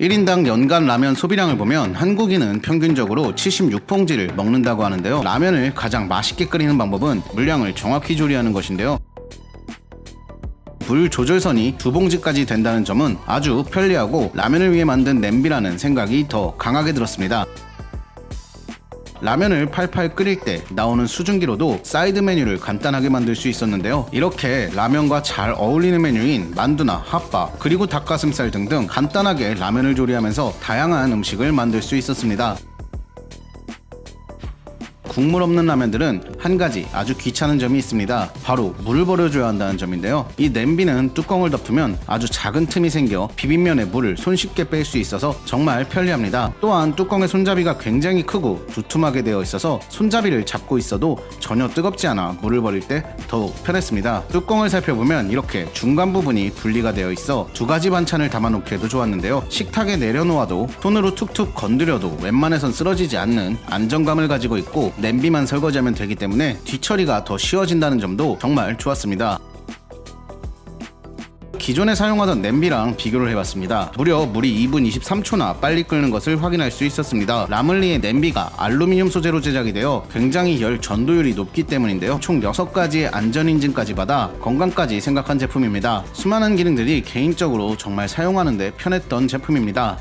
1인당 연간 라면 소비량을 보면 한국인은 평균적으로 76봉지를 먹는다고 하는데요. 라면을 가장 맛있게 끓이는 방법은 물량을 정확히 조리하는 것인데요. 불 조절선이 두 봉지까지 된다는 점은 아주 편리하고 라면을 위해 만든 냄비라는 생각이 더 강하게 들었습니다. 라면을 팔팔 끓일 때 나오는 수증기로도 사이드 메뉴를 간단하게 만들 수 있었는데요. 이렇게 라면과 잘 어울리는 메뉴인 만두나 핫바, 그리고 닭가슴살 등등 간단하게 라면을 조리하면서 다양한 음식을 만들 수 있었습니다. 국물 없는 라면들은 한 가지 아주 귀찮은 점이 있습니다. 바로 물을 버려줘야 한다는 점인데요. 이 냄비는 뚜껑을 덮으면 아주 작은 틈이 생겨 비빔면에 물을 손쉽게 뺄 수 있어서 정말 편리합니다. 또한 뚜껑의 손잡이가 굉장히 크고 두툼하게 되어 있어서 손잡이를 잡고 있어도 전혀 뜨겁지 않아 물을 버릴 때 더욱 편했습니다. 뚜껑을 살펴보면 이렇게 중간 부분이 분리가 되어 있어 두 가지 반찬을 담아놓기에도 좋았는데요. 식탁에 내려놓아도 손으로 툭툭 건드려도 웬만해선 쓰러지지 않는 안정감을 가지고 있고 냄비만 설거지하면 되기 때문에 뒤처리가 더 쉬워진다는 점도 정말 좋았습니다. 기존에 사용하던 냄비랑 비교를 해봤습니다. 무려 물이 2분 23초나 빨리 끓는 것을 확인할 수 있었습니다. 라물리의 냄비가 알루미늄 소재로 제작이 되어 굉장히 열 전도율이 높기 때문인데요. 총 6가지의 안전인증까지 받아 건강까지 생각한 제품입니다. 수많은 기능들이 개인적으로 정말 사용하는데 편했던 제품입니다.